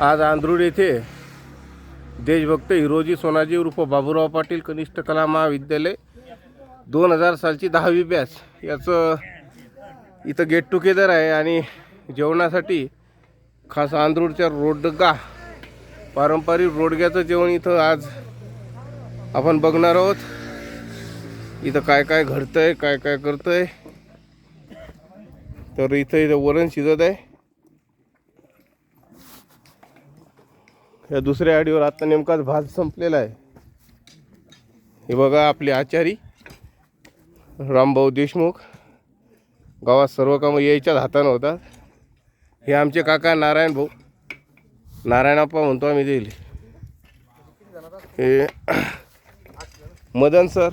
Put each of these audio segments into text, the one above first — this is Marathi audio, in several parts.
आज आंध्रुड येथे देशभक्त हिरोजी सोनाजी उर्फ बाबूराव पाटील कनिष्ठ कला महाविद्यालय दोन हजार सालची दहावी बॅच. याचं इथं गेट टुगेदर आहे आणि जेवणासाठी खास आंध्रूडच्या रोडगा पारंपरिक रोडग्याचं जेवण इथं आज आपण बघणार आहोत. इथं काय काय घडतंय काय काय करतंय. तर इथं इथं वरण शिजत आहे. या दुसऱ्या आडीवर आता नेमकाच भात संपलेला आहे. हे बघा आपले आचारी रामभाऊ देशमुख. गावात सर्व कामं यायच्याच हातानं होतात. हे आमचे काका नारायण भाऊ. नारायणाप्पा म्हणतो आम्ही देईल हे Madan sir.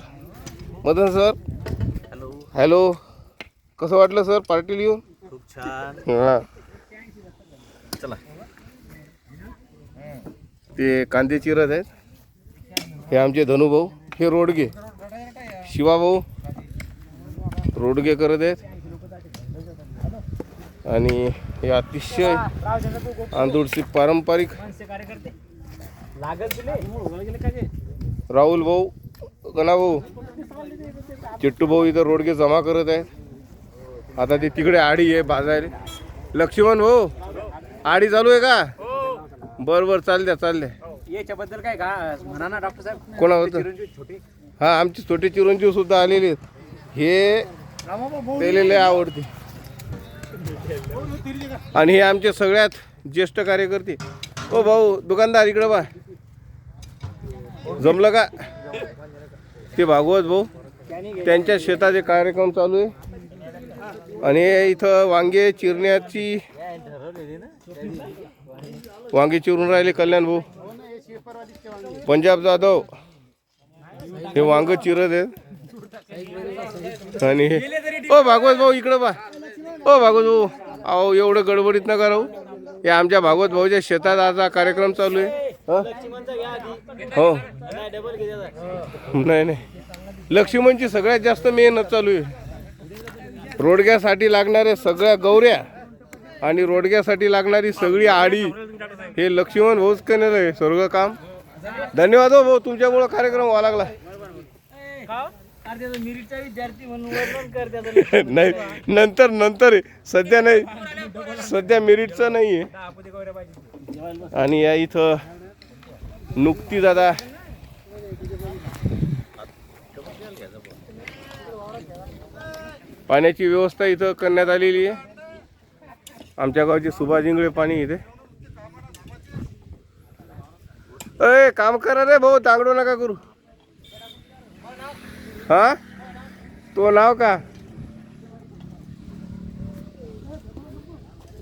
Madan sir. Hello. Hello. कसं वाटलं सर? पार्टी लिहून खूप छान. हां. चला. ते कांदे चिरत आहेत. हे आमचे धनुभाऊ हे रोडगे. शिवाभाऊ रोडगे करत आहेत. आणि हे अतिशय आंदोडची पारंपरिक राहुल भाऊ गणा भाऊ चिट्टू भाऊ इथं रोडगे जमा करत आहेत. आता ते तिकडे आडी आहे बाजारी. लक्ष्मण भाऊ आडी चालू आहे का? बर बर चाल द्या चाल द्या. याच्याबद्दल काय का म्हणा ना डॉक्टर साहेब. कोणा होतं चिरंजीव छोटे. हा आमचे छोटे चिरंजीव सुद्धा आलेले आहेत. हे त्याला लय आवडते. आणि हे आमचे सगळ्यात ज्येष्ठ कार्यकर्ते. ओ भाऊ दुकानदार इकडं बा. जमलं का? ते भागवत भाऊ त्यांच्या शेतात एक कार्यक्रम चालू आहे. आणि हे इथं वांगे चिरण्याची वांगे चिरून राहिले कल्याण भाऊ. पंजाब जाधव. हे वांग चिरत आहेत. आणि हे- ओ भागवत भाऊ इकडं बा. ओ भागवत भाऊ अहो एवढं गडबडीत नका राहू. हे आमच्या भागवत भाऊच्या शेतात आज हा कार्यक्रम चालू आहे. हो? नाही नाही. लक्ष्मणची सगळ्यात जास्त मेहनत चालू आहे. रोडग्यासाठी लागणाऱ्या सगळ्या गौऱ्या आणि रोडग्यासाठी लागणारी सगळी आडी हे लक्ष्मण भाऊच करणार आहे सर्व काम. धन्यवाद हो भाऊ तुमच्यामुळं कार्यक्रम व्हावा लागला. नाही नंतर नंतर आहे. सध्या नाही. सध्या मेरिटचं नाही आहे. आणि या इथं नुकतीच आता पाण्याची व्यवस्था इथं करण्यात आलेली आहे. आमच्या गावचे सुभाष इंगळे पाणी इथे. अय काम करा रे भाऊ तांगडू नका करू. हा? तो नाव का?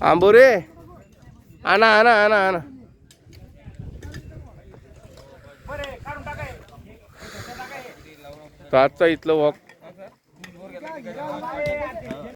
आंबोरे? आणा आणा आणा आणा. तर आजचा इथलं वॉक